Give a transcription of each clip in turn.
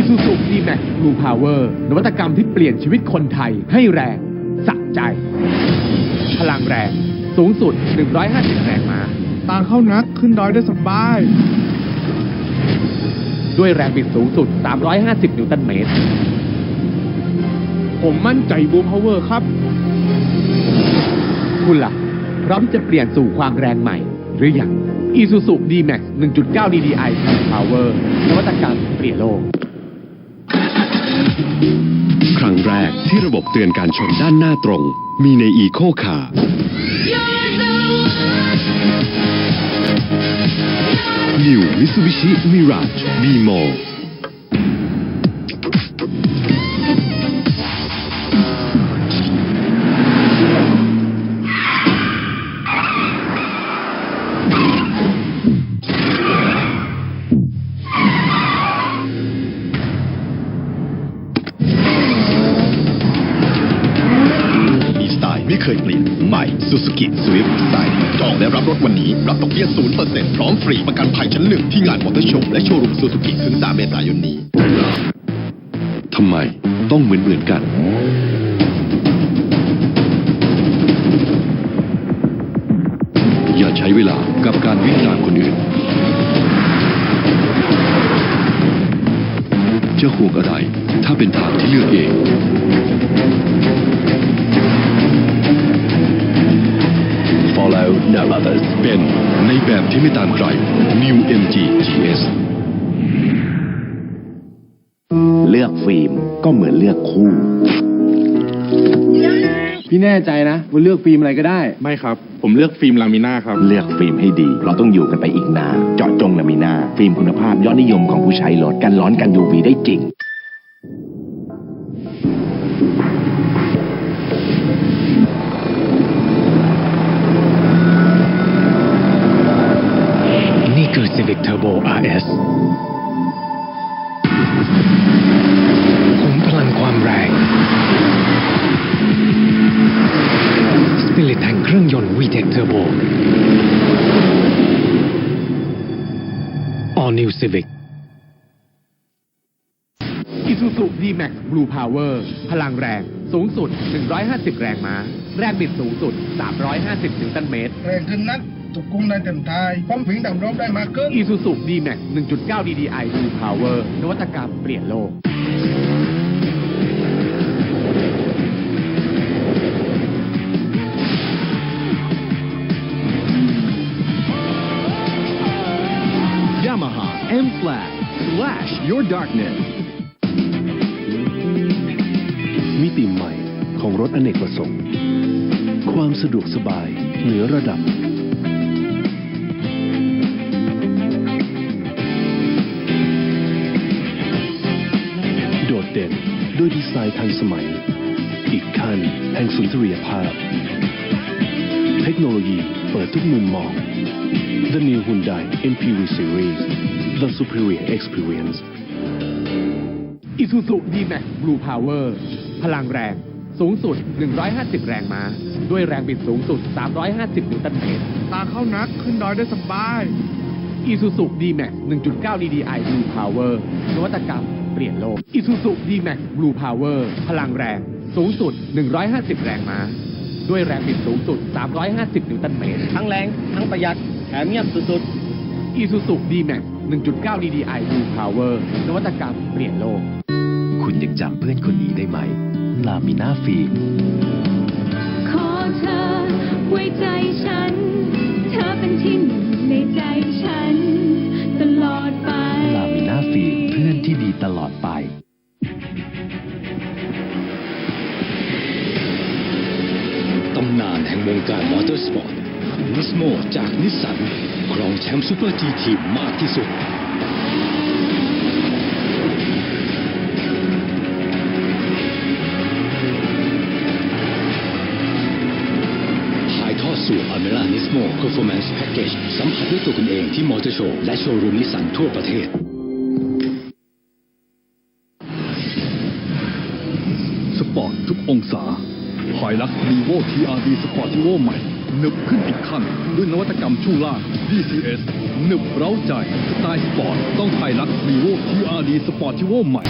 Isuzu D-Max Blue Power นวัตกรรมที่เปลี่ยนชีวิตคนไทยให้แรงสะใจ พลังแรงสูงสุด 150 แรงม้าต่างเข้านักขึ้นดอยได้สบาย ด้วยแรงบิดสูงสุด 350 นิวตันเมตร ผมมั่นใจบูมพาวเวอร์ครับ คุณล่ะ พร้อมจะเปลี่ยนสู่ความแรงใหม่ หรือยัง Isuzu D-Max 1.9 DDI Blue Power นวัตกรรมเปลี่ยนโลก ครั้งแรกที่ระบบเตือนการชนด้านหน้าตรง มีในอีโคคา New Mitsubishi Mirage B-Mo มี ใหม่ Suzuki Swift สไตล์จองและรับรถวันนี้ รับดอกเบี้ย0%พร้อมฟรี ประกันภัยชั้นหนึ่งที่งานมอเตอร์โชว์และโชว์รูม Suzuki ถึง 3 เมษายนนี้ทำไมต้องเหมือนเหมือนกัน อย่าใช้เวลากับการวิ่งตามคนอื่น จะห่วงอะไร ถ้าเป็นทางที่เลือกเอง เป็นในแบบที่ไม่ตามใคร New MG GS เลือกฟิล์มก็เหมือนเลือกคู่ พี่แน่ใจนะว่าเลือกฟิล์มอะไรก็ได้ ไม่ครับ ผมเลือกฟิล์มลามิน่าครับ เลือกฟิล์มให้ดี เราต้องอยู่กันไปอีกนานเจาะจงนามินาฟิล์มคุณภาพยอดนิยมของผู้ใช้รถกันร้อนกัน UV ได้จริง Turbo RS ขุมพลังความแรง สปิริตแห่งเครื่องยนต์ VTEC Turbo All New Civic Isuzu D-Max Blue Power พลังแรง สูงสุด 150 แรงม้า แรงบิดสูงสุด 350นิวตันเมตร แรงขึ้นนัก ตุกกุ้งได้เต็มทายความผิงต่ำรบได้มากขึ้น Isuzu D-Max 1.9 DDI Blue Power นวัตกรรมเปลี่ยนโลก Yamaha M Flat Slash your darkness มิติใหม่ของรถอเนกประสงค์ ความสะดวกสบายเหนือระดับ ด้วยดีไซน์ทันสมัย อีกขั้นแห่งสุนทรียภาพ เทคโนโลยีเปิดทุกมุมมอง The New Hyundai MPV Series The Superior Experience Isuzu D-Max Blue Power พลังแรงสูงสุด 150 แรงม้า ด้วยแรงบิดสูงสุด 350นิวตันเมตร ตาเข้านักขึ้นดอยได้สบาย Isuzu D-Max 1.9 DDI Blue Power นวัตกรรมเปลี่ยนโลก Isuzu D-Max Blue Power พลังแรง สูงสุด 150 แรงม้า ด้วยแรงบิดสูงสุด 350 นิวตันเมตร ทั้งแรง ทั้งประหยัด แถมเงียบสุด Isuzu D-Max 1.9 DDI Blue Power นวัตกรรมเปลี่ยนโลก คุณยังจำเพื่อนคนนี้ได้ไหม ลามินาฟิล์มขอเธอไว้ใจฉัน เธอเป็นที่หนึ่งในใจฉัน ตลอดไป ตลอดไป ตำนานแห่งวงการมอเตอร์สปอร์ตนิสโมจากนิสสันครองแชมป์ซูเปอร์จีทีมากที่สุดถ่ายทอดสู่อเมร่านิสโม Performance Package สัมผัสด้วยตัวคุณเองที่มอเตอร์โชว์และโชว์รูมนิสสันทั่วประเทศ อร์ตทุกองศาหอยลักรีโว TRD สปอร์ติโวใหม่หนึบขึ้นอีกขั้นด้วยนวัตกรรมช่วงล่าง DCS หนึบเร้าใจสไตล์สปอร์ตต้องไทยลัก Vivo TRD Sportivo ใหม่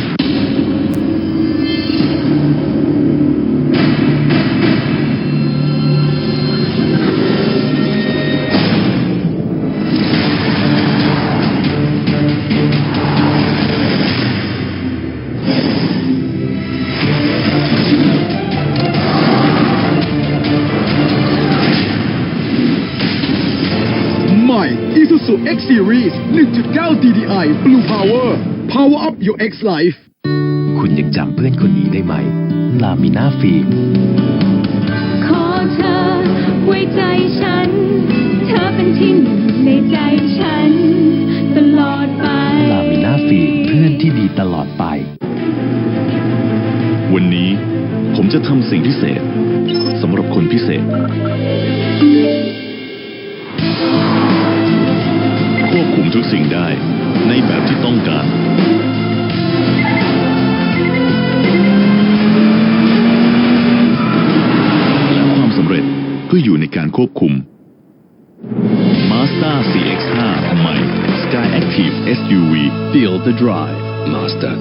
X Series 1.9 DDI Blue Power Power up your X life คุณยังจำเพื่อนคนนี้ได้ไหม ลามิน่าฟิล์มขอเธอ ไว้ใจฉัน เธอเป็นที่หนึ่งในใจฉัน ตลอดไป ลามิน่าฟิล์มเพื่อนที่ดีตลอดไป วันนี้ผมจะทำสิ่งพิเศษสำหรับคนพิเศษ ทุกสิ่งได้ในแบบที่ต้องการและความสำเร็จก็อยู่ในการควบคุม Mazda CX-5 ใหม่ Sky Active SUV Feel the drive Master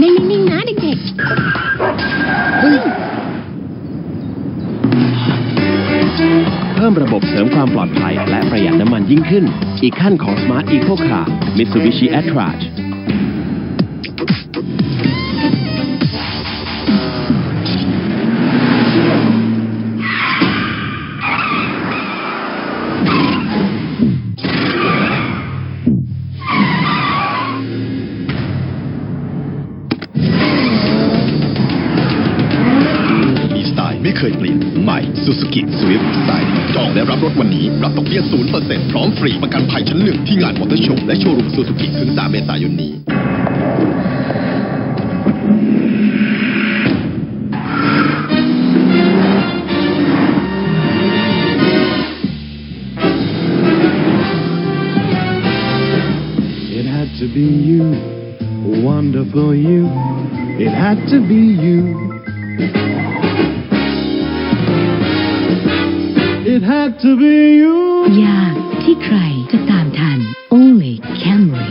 นิ่งๆๆนะเด็ก เพิ่มระบบเสริมความปลอดภัย และประหยัดน้ำมันยิ่งขึ้น อีกขั้นของ Smart Eco Car Mitsubishi a t t r a g e รถวันนี้รับดอกเบี้ย0%พร้อมฟรีประกันภัยชั้นหนึ่งที่งานมอเตอร์โชว์และโชว์รูมซูซูกิถึง 3 เมษายนนี้ It had to be you wonderful you It had to be you to be you ๆยากที่ใครจะตามทัน Only Camry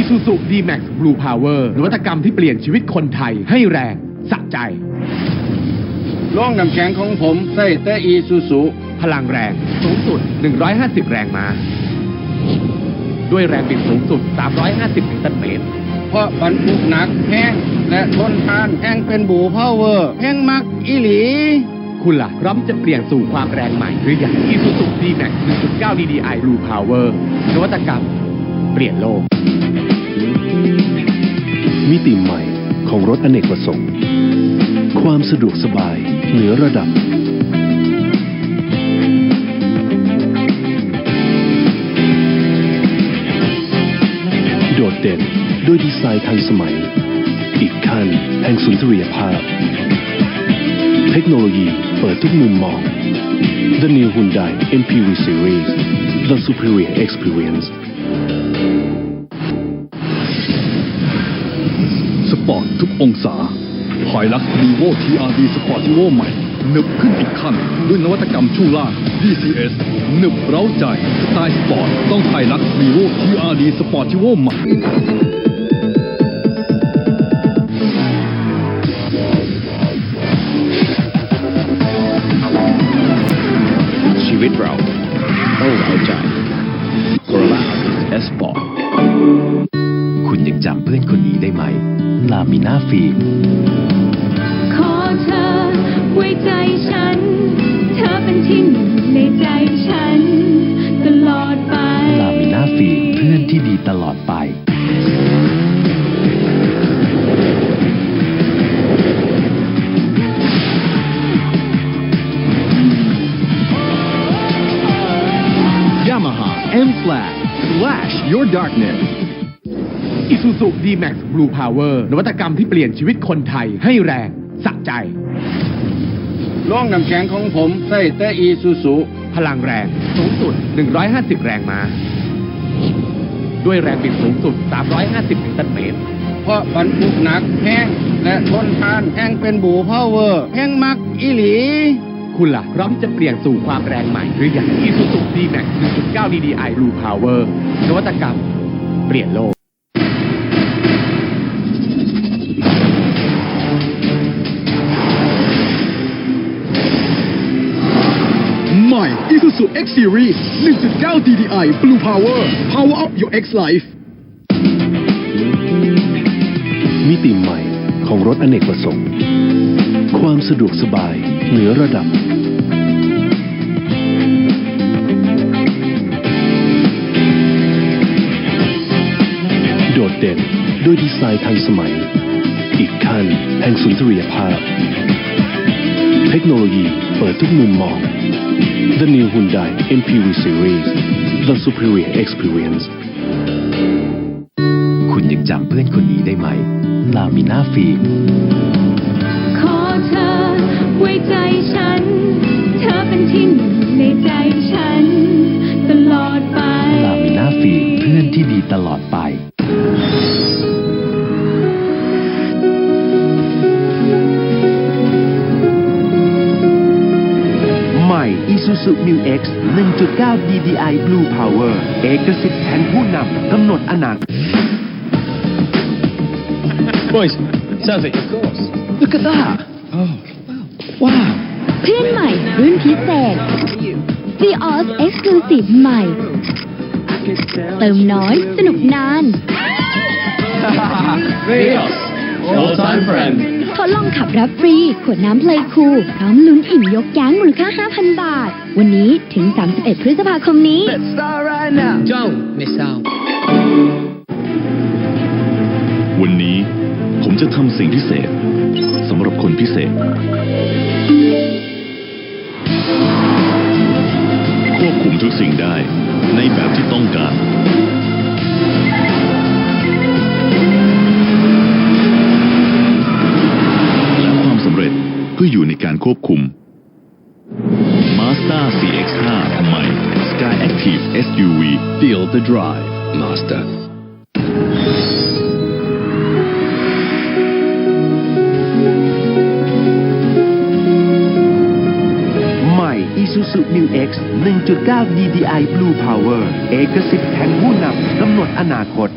Isuzu D-Max Blue Power นวัตกรรมที่เปลี่ยนชีวิตคนไทยให้แรงสะใจร่องน้ำแข็งของผมใส่แต่อีซูซูพลังแรง สูงสุด 150 แรงม้าด้วยแรงบิดสูงสุด 350นิวตันเมตร เพราะบรรทุกหนักแห้ง และทนทานแห้งเป็นบูพาวเวอร์แห้งมักอีหลี คุณล่ะ พร้อมจะเปลี่ยนสู่ความแรงใหม่หรือยัง Isuzu D-Max 1.9 DDI Blue Power นวัตกรรม เปลี่ยนโลก มิติใหม่ของรถอเนกประสงค์ ความสะดวกสบายเหนือระดับ โดดเด่นด้วยดีไซน์ทันสมัย อีกขั้นแห่งสุนทรียภาพ เทคโนโลยี เปิดทุกมุมมอง The New Hyundai MPV Series The Superior Experience สปอร์ตทุกองศาไฮลัก Vivo TRD Sportivo ใหม่หนึบขึ้นอีกขั้นด้วยนวัตกรรมช่วงล่าง DCS หนึบเร้าใจสไตล์สปอร์ตต้องไทยรัก Vivo TRD Sportivo ใหม่ วิตเราต้องเราใจ Corolla S Sport คุณยังจำเพื่อนคนนี้ได้ไหม ลามิน่าฟิล์มขอเธอไว้ใจฉัน เธอเป็นที่หนึ่งในใจฉัน ตลอดไป ลามิน่าฟิล์มเพื่อนที่ดีตลอดไป your darkness Isuzu D-Max Blue Power นวัตกรรมที่เปลี่ยนชีวิตคนไทยให้แรงสะใจร่องน้ำแข็งของผมใส่แต่อีซูซูพลังแรงสูงสุด 150 แรงม้าด้วยแรงบิดสูงสุด 350นิวตันเมตร เพราะบรรทุกหนักแห้งและทนทานแห้งเป็นบูพาวเวอร์แห้งมักอีหลี คุณล่ะพร้อมที่จะเปลี่ยนสู่ความแรงใหม่หรือยัง Isuzu D-Max 1.9 DDI Blue Power นวัตกรรม เปลี่ยนโลก ใหม่ Isuzu X Series 1.9 DDI Blue Power Power up your X life มิติใหม่ของรถอเนกประสงค์ ความสะดวกสบายเหนือระดับ โดดเด่นด้วยดีไซน์ทันสมัย อีกขั้นแห่งสุนทรียภาพ เทคโนโลยีเปิดทุกมุมมอง The New Hyundai MPV Series The Superior Experience คุณยังจำเพื่อนคนนี้ได้ไหม ลามิน่าฟิล์ม เธอ ไว้ใจฉัน เธอเป็นที่หนึ่งในใจฉัน ตลอดไป ลามิน่าฟิล์มเพื่อนที่ดีตลอดไป ใหม่ Isuzu New X 1.9 DDI Blue Power เอกสิทธิ์แห่งผู้นำกำหนดอนาคต Boys sounds like your course Look at that Wow เพื่อนใหม่รุ่นพิเศษ Vios Exclusive ใหม่ เติมน้อยสนุกนาน all time friend ทดลองขับรับฟรี ขวดน้ำเพลย์คูลพร้อมลุ้นอิ่มยกแก๊งมูลค่า 5,000 บาท วันนี้ถึง 31 พฤษภาคมนี้ Don't miss out. วันนี้ผมจะทำสิ่งพิเศษ สำหรับคนพิเศษ ควบคุมทุกสิ่งได้ในแบบที่ต้องการและความสำเร็จก็อยู่ในการควบคุม Mazda CX-5 ใหม่ Sky Active SUV feel the drive master Isuzu New X 1.9 DDI Blue Power เอกสิทธิ์แห่งผู้นำกำหนดอนาคต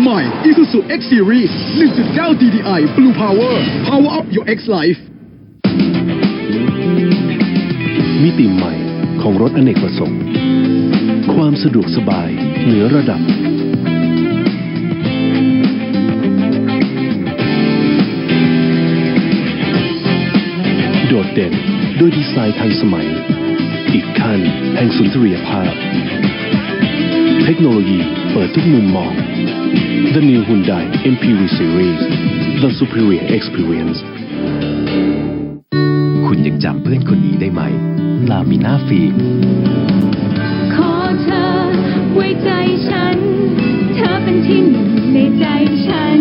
ใหม่ Isuzu X Series 1.9 DDI Blue Power Power up your X life มิติใหม่ของรถอเนกประสงค์ ความสะดวกสบายเหนือระดับ เด่นด้วยดีไซน์ทันสมัย อีกขั้นแห่งสุนทรียภาพ เทคโนโลยีเปิดทุกมุมมอง The New Hyundai MPV Series The Superior Experience คุณยังจำเพื่อนคนนี้ได้ไหม ลามิน่าฟิล์มขอเธอไว้ใจฉัน เธอเป็นที่หนึ่งในใจฉัน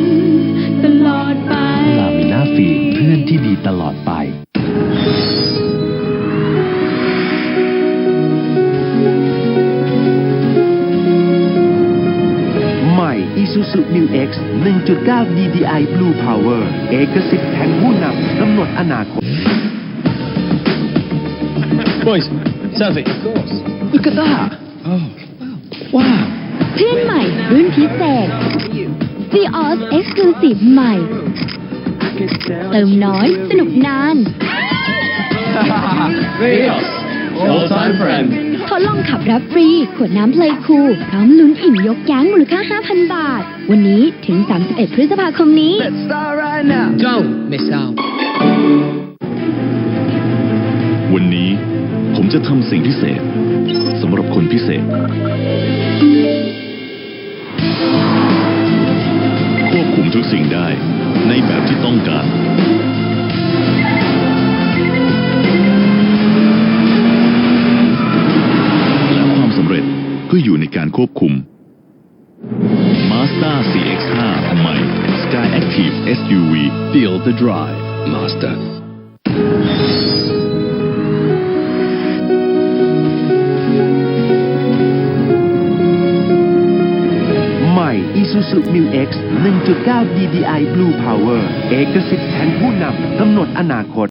ตลอดไป ลามิน่าฟิล์มเพื่อนที่ดีตลอดไป Isuzu New X 1.9 DDI Blue Power เอกสิทธิ์แห่งผู้นำกำหนดอนาคต Boys sounds like your course Look at that Wow เพื่อนใหม่รุ่นพิเศษ Vios Exclusive ใหม่ เติมน้อยสนุกนาน all time friend ทดลองขับรับฟรี ขวดน้ำเพลย์คูลพร้อมลุ้นอิ่มยกแก๊งมูลค่า 5,000 บาท วันนี้ถึง 31 พฤษภาคมนี้ Don't miss out. วันนี้ผมจะทำสิ่งพิเศษสำหรับคนพิเศษ ควบคุมทุกสิ่งได้ในแบบที่ต้องการ ควบคุม Mazda CX-5 ใหม่ Sky Active SUV Feel the Drive Mazda ใหม่ Isuzu Mu X 1.9 DDI Blue Power เอกสิทธิ์แทนผู้นำกำหนดอนาคต